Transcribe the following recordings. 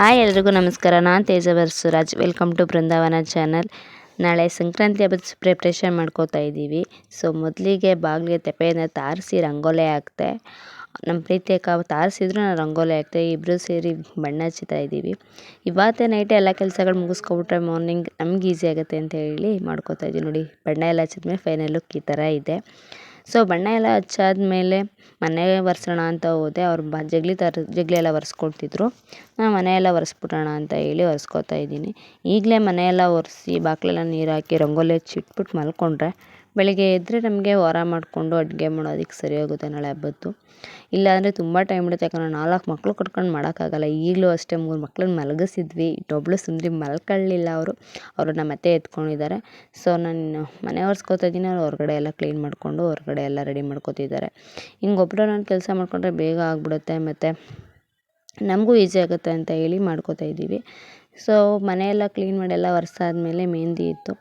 Hi ಎಲ್ರಿಗೂ ನಮಸ್ಕಾರ. ನಾನು Teja Suraj welcome to Brindavana channel ನಾಳೆ ಸಂಕ್ರಾಂತಿ ಹಬ್ಬದ ಪ್ರಿಪ್ರೇಷನ್ ಮಾಡ್ಕೋತಾ ಇದ್ದೀವಿ ಸೊ ಮೊದಲಿಗೆ ಬಾಗಿಲಿಗೆ ತೆಪ್ಪೆಯಿಂದ ತಾರಿಸಿ ರಂಗೋಲೆ ಹಾಕ್ತೆ. ನಮ್ಮ ಪ್ರೀತಿ ಅಕ್ಕ ತಾರಿಸಿದ್ರು ನಾನು ರಂಗೋಲಿ ಹಾಕ್ತೆ. ಇಬ್ಬರು ಸೇರಿ ಬಣ್ಣ ಹಚ್ಚುತ್ತಾ ಇದ್ದೀವಿ ಇವತ್ತೇ ನೈಟೇ ಎಲ್ಲ ಕೆಲಸಗಳು ಮುಗಿಸ್ಕೊಬಿಟ್ರೆ ಮಾರ್ನಿಂಗ್ ನಮ್ಗೆ ಈಸಿ ಆಗುತ್ತೆ ಅಂತ ಹೇಳಿ ಮಾಡ್ಕೋತಾ ಇದ್ದೀವಿ ನೋಡಿ, ಬಣ್ಣ ಎಲ್ಲ ಹಚ್ಚಿದ್ಮೇಲೆ ಫೈನಲ್ ಲುಕ್ ಈ ಥರ ಇದೆ. ಸೊ ಬಣ್ಣ ಎಲ್ಲ ಹಚ್ಚಾದ್ಮೇಲೆ ಮನೆ ಒರೆಸೋಣ ಅಂತ ಹೋದೆ. ಅವ್ರು ಬ ಜಗಲಿ ಥರ ಜಗಲಿ ಎಲ್ಲ ಒರೆಸ್ಕೊಡ್ತಿದ್ರು ನಾನು ಮನೆ ಎಲ್ಲ ಒರೆಸ್ಬಿಡೋಣ ಅಂತ ಹೇಳಿ ಒರೆಸ್ಕೊತಾ ಇದ್ದೀನಿ. ಈಗಲೇ ಮನೆ ಎಲ್ಲ ಒರೆಸಿ ಬಾಗಿಲೆಲ್ಲ ನೀರು ಹಾಕಿ ರಂಗೋಲಿ ಹಚ್ಚಿ ಇಟ್ಬಿಟ್ಟು ಮಲ್ಕೊಂಡ್ರೆ ಬೆಳಿಗ್ಗೆ ಎದ್ದರೆ ನಮಗೆ ವಾರ ಮಾಡಿಕೊಂಡು ಅಡುಗೆ ಮಾಡೋದಕ್ಕೆ ಸರಿ ಹೋಗುತ್ತೆ ನಾಳೆ ಹಬ್ಬದ್ದು. ಇಲ್ಲಾಂದರೆ ತುಂಬ ಟೈಮ್ ಹಿಡಿಯುತ್ತೆ ಯಾಕಂದರೆ ನಾಲ್ಕು ಮಕ್ಕಳು ಕಟ್ಕೊಂಡು ಮಾಡೋಕ್ಕಾಗಲ್ಲ. ಈಗಲೂ ಅಷ್ಟೇ ಮೂರು ಮಕ್ಳನ್ನ ಮಲಗಿಸಿದ್ವಿ. ಇಟ್ಟೊಬ್ಳು ಸುಂದರಿ ಮಲ್ಕೊಳ್ಳಿಲ್ಲ ಅವರು. ಅವರು ನಮ್ಮ ಅತ್ತೆ ಎತ್ಕೊಂಡಿದ್ದಾರೆ. ಸೊ ನಾನು ಮನೆ ಒರೆಸ್ಕೋತಾ ಇದ್ದೀನಿ. ಅವ್ರು ಹೊರಗಡೆ ಎಲ್ಲ ಕ್ಲೀನ್ ಮಾಡಿಕೊಂಡು ಹೊರಗಡೆ ಎಲ್ಲ ರೆಡಿ ಮಾಡ್ಕೊತಿದ್ದಾರೆ. ಹಿಂಗೊಬ್ಬರು ನಾನು ಕೆಲಸ ಮಾಡಿಕೊಂಡ್ರೆ ಬೇಗ ಆಗಿಬಿಡುತ್ತೆ. ಮತ್ತು ನಮಗೂ ಈಸಿ ಆಗುತ್ತೆ ಅಂತ ಹೇಳಿ ಮಾಡ್ಕೋತಾ ಇದ್ದೀವಿ. ಸೊ ಮನೆಯೆಲ್ಲ ಕ್ಲೀನ್ ಮಾಡಿ ಎಲ್ಲ ಒರೆಸಾದ್ಮೇಲೆ ಮೆಹಂದಿ ಇತ್ತು.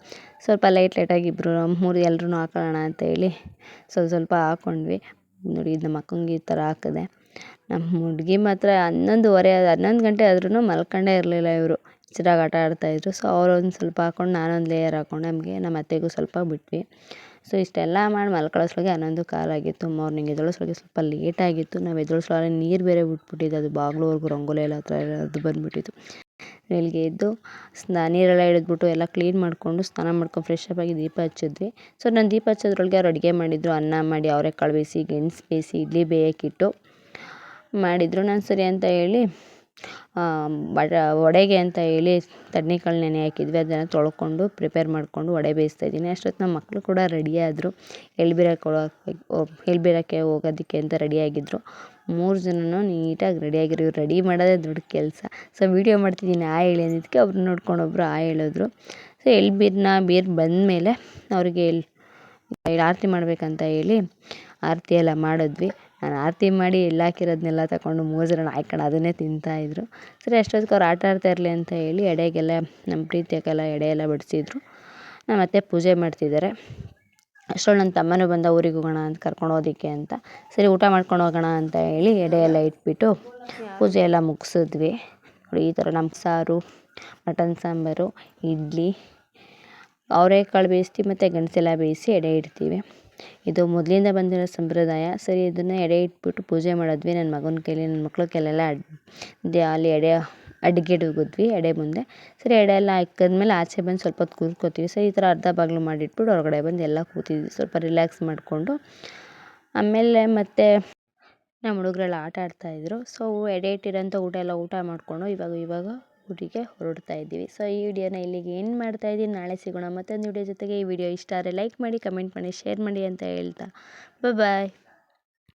ಸ್ವಲ್ಪ ಲೈಟ್ ಲೈಟಾಗಿ ಇಬ್ಬರು ಮೂರು ಎಲ್ರೂ ಹಾಕೊಳ್ಳೋಣ ಅಂತ ಹೇಳಿ ಸ್ವಲ್ಪ ಸ್ವಲ್ಪ ಹಾಕ್ಕೊಂಡ್ವಿ ನೋಡಿ, ಇದು ನಮ್ಮ ಅಕ್ಕಂಗೆ ಈ ಥರ ಹಾಕಿದೆ. ನಮ್ಮ ಹುಡುಗಿ ಮಾತ್ರ ಹನ್ನೊಂದುವರೆ, ಹನ್ನೊಂದು ಗಂಟೆ ಆದ್ರೂ ಮಲ್ಕೊಂಡೇ ಇರಲಿಲ್ಲ ಇವರು. ಚಿರಾಗಿ ಆಟ ಆಡ್ತಾಯಿದ್ರು ಸೊ ಅವ್ರೊಂದು ಸ್ವಲ್ಪ ಹಾಕ್ಕೊಂಡು ನಾನೊಂದು ಲೇಯರ್ ಹಾಕ್ಕೊಂಡು ನಮಗೆ, ನಮ್ಮ ಅತ್ತೆಗೂ ಸ್ವಲ್ಪ ಬಿಟ್ವಿ. ಸೊ ಇಷ್ಟೆಲ್ಲ ಮಾಡಿ ಮಲ್ಕೊಳ್ಳೋಷ್ಟ್ರೊಳಗೆ ಹನ್ನೊಂದು ಕಾಲಾಗಿತ್ತು ಮಾರ್ನಿಂಗ್ ಎದ್ದೇಳೋಷ್ಟ್ರೊಳಗೆ ಸ್ವಲ್ಪ ಲೇಟಾಗಿತ್ತು ನಾವು ಎದ್ದೇಳೋಷ್ಟ್ರೊಳಗೆ ನೀರು ಬೇರೆ ಬಿಟ್ಬಿಟ್ಟಿದ್ದು. ಅದು ಬಾಗಿಲವರೆಗೂ ರಂಗೋಲಿ ಎಲ್ಲ ಹತ್ರ ಎಲ್ಲ ಅದು ಬಂದುಬಿಟ್ಟಿತ್ತು. ಬೆಳಗ್ಗೆ ಎದ್ದು ಸ್ನಾ ನೀರೆಲ್ಲ ಹಿಡಿದ್ಬಿಟ್ಟು ಎಲ್ಲ ಕ್ಲೀನ್ ಮಾಡಿಕೊಂಡು ಸ್ನಾನ ಮಾಡ್ಕೊಂಡು ಫ್ರೆಶಪ್ ಆಗಿ ದೀಪ ಹಚ್ಚಿದ್ವಿ. ಸೊ ನಾನು ದೀಪ ಹಚ್ಚೋದ್ರೊಳಗೆ ಅವ್ರು ಅಡುಗೆ ಮಾಡಿದ್ರು, ಅನ್ನ ಮಾಡಿ ಅವರೆಕಾಳು ಬೇಯಿಸಿ ಗೆಣಸು ಬೇಯಿಸಿ, ಇಡ್ಲಿ ಬೇಯೋಕ್ಕಿಟ್ಟು ಮಾಡಿದರು. ನಾನು ಸರಿ ಅಂತ ಹೇಳಿ ಬಡ ವಡೆಗೆ ಅಂತ ಹೇಳಿ ತಣ್ಣಿಕಾಳು ನೆನೆ ಹಾಕಿದ್ವಿ, ಅದನ್ನು ತೊಳ್ಕೊಂಡು ಪ್ರಿಪೇರ್ ಮಾಡಿಕೊಂಡು ವಡೆ ಬೇಯಿಸ್ತಾಯಿದ್ದೀನಿ ಅಷ್ಟೊತ್ತು ನಮ್ಮ ಮಕ್ಕಳು ಕೂಡ ರೆಡಿ ಆದರು. ಎಳ್ಬೀರಕ್ಕೆ ಎಳ್ಬೀರಕ್ಕೆ ಹೋಗೋದಕ್ಕೆ ಅಂತ ರೆಡಿಯಾಗಿದ್ದರು ಮೂರು ಜನನೂ ನೀಟಾಗಿ ರೆಡಿಯಾಗಿರು ರೆಡಿ ಮಾಡೋದೇ ದೊಡ್ಡ ಕೆಲಸ. ಸೊ ವೀಡಿಯೋ ಮಾಡ್ತಿದ್ದೀನಿ, ಆ ಹೇಳಿ ಅಂದಿದ್ದಕ್ಕೆ ಒಬ್ರು ನೋಡ್ಕೊಂಡು ಒಬ್ಬರು ಆ ಹೇಳಿದ್ರು. ಸೊ ಎಳ್ಬೀರನ್ನ ಬೀರ್ ಬಂದಮೇಲೆ ಅವ್ರಿಗೆ ಎಲ್ ಆರತಿ ಮಾಡಬೇಕಂತ ಹೇಳಿ ಆರತಿ ಎಲ್ಲ ಮಾಡಿದ್ವಿ. ನಾನು ಆರತಿ ಮಾಡಿ ಎಲ್ಲ ಹಾಕಿರೋದನ್ನೆಲ್ಲ ತಗೊಂಡು ಮೂರು ಜನ ಹಾಯ್ಕೊಂಡು ಅದನ್ನೇ ತಿಂತಾಯಿದ್ರು ಸರಿ, ಅಷ್ಟೊತ್ತಿಗೆ ಅವ್ರು ಆಟ ಆಡ್ತಾ ಇರಲಿ ಅಂತ ಹೇಳಿ ಎಡೆಗೆಲ್ಲ, ನಮ್ಮ ಪ್ರೀತಿಯಕ್ಕೆಲ್ಲ ಎಡೆ ಎಲ್ಲ ಬಡಿಸಿದ್ರು. ನಮ್ಮ ಅತ್ತೆ ಪೂಜೆ ಮಾಡ್ತಿದ್ದಾರೆ. ಅಷ್ಟರಲ್ಲಿ ನನ್ನ ತಮ್ಮನೂ ಬಂದ ಊರಿಗೆ ಹೋಗೋಣ ಅಂತ ಕರ್ಕೊಂಡು ಹೋಗೋದಕ್ಕೆ ಅಂತ. ಸರಿ, ಊಟ ಮಾಡ್ಕೊಂಡು ಹೋಗೋಣ ಅಂತ ಹೇಳಿ ಎಡೆ ಎಲ್ಲ ಇಟ್ಬಿಟ್ಟು ಪೂಜೆ ಎಲ್ಲ ಮುಗಿಸಿದ್ವಿ. ನೋಡಿ, ಈ ಥರ ನಮ್ಮ ಸಾರು, ಮಟನ್ ಸಾಂಬಾರು, ಇಡ್ಲಿ, ಅವರೆಕಾಳು ಬೇಯಿಸ್ತೀವಿ ಮತ್ತು ಗೆಣಸೆಲ್ಲ ಬೇಯಿಸಿ ಎಡೆ ಇಡ್ತೀವಿ. ಇದು ಮೊದಲಿಂದ ಬಂದಿರೋ ಸಂಪ್ರದಾಯ. ಸರಿ, ಇದನ್ನು ಎಡೆ ಇಟ್ಬಿಟ್ಟು ಪೂಜೆ ಮಾಡಿದ್ವಿ. ನನ್ನ ಮಗನ ಕೈಲಿ ನನ್ನ ಮಕ್ಳ ಕೈಲೆಲ್ಲ ಅಡ್ ಅಲ್ಲಿ ಎಡೆ ಅಡ್ಗೆಡುಗಿದ್ವಿ ಎಡೆ ಮುಂದೆ. ಸರಿ, ಎಡೆ ಎಲ್ಲ ಹಾಕಿದ್ಮೇಲೆ ಆಚೆ ಬಂದು ಸ್ವಲ್ಪ ಹೊತ್ತು ಕೂತ್ಕೋತೀವಿ. ಸರಿ, ಈ ಥರ ಅರ್ಧ ಬಾಗಿಲು ಮಾಡಿಟ್ಬಿಟ್ಟು ಹೊರಗಡೆ ಬಂದು ಎಲ್ಲ ಕೂತಿದ್ವಿ. ಸ್ವಲ್ಪ ರಿಲ್ಯಾಕ್ಸ್ ಮಾಡಿಕೊಂಡು. ಆಮೇಲೆ ಮತ್ತೆ ನಮ್ಮ ಹುಡುಗರೆಲ್ಲ ಆಟ ಆಡ್ತಾಯಿದ್ರು ಸೊ ಎಡೆ ಇಟ್ಟಿರೋಂಥ ಊಟ ಎಲ್ಲ ಊಟ ಮಾಡಿಕೊಂಡು ಇವಾಗ ಇವಾಗ ಊರಿಗೆ ಹೊರಡ್ತಾ ಇದ್ದೀವಿ. ಸೊ ಈ ವಿಡಿಯೋನ ಇಲ್ಲಿಗೆ ಏನು ಮಾಡ್ತಾ ಇದ್ದೀನಿ. ನಾಳೆ ಸಿಗೋಣ ಮತ್ತೊಂದು ವಿಡಿಯೋ ಜೊತೆಗೆ. ಈ ವಿಡಿಯೋ ಇಷ್ಟ ಆದರೆ ಲೈಕ್ ಮಾಡಿ ಕಮೆಂಟ್ ಮಾಡಿ ಶೇರ್ ಮಾಡಿ ಅಂತ ಹೇಳ್ತಾ. ಬಾಯ್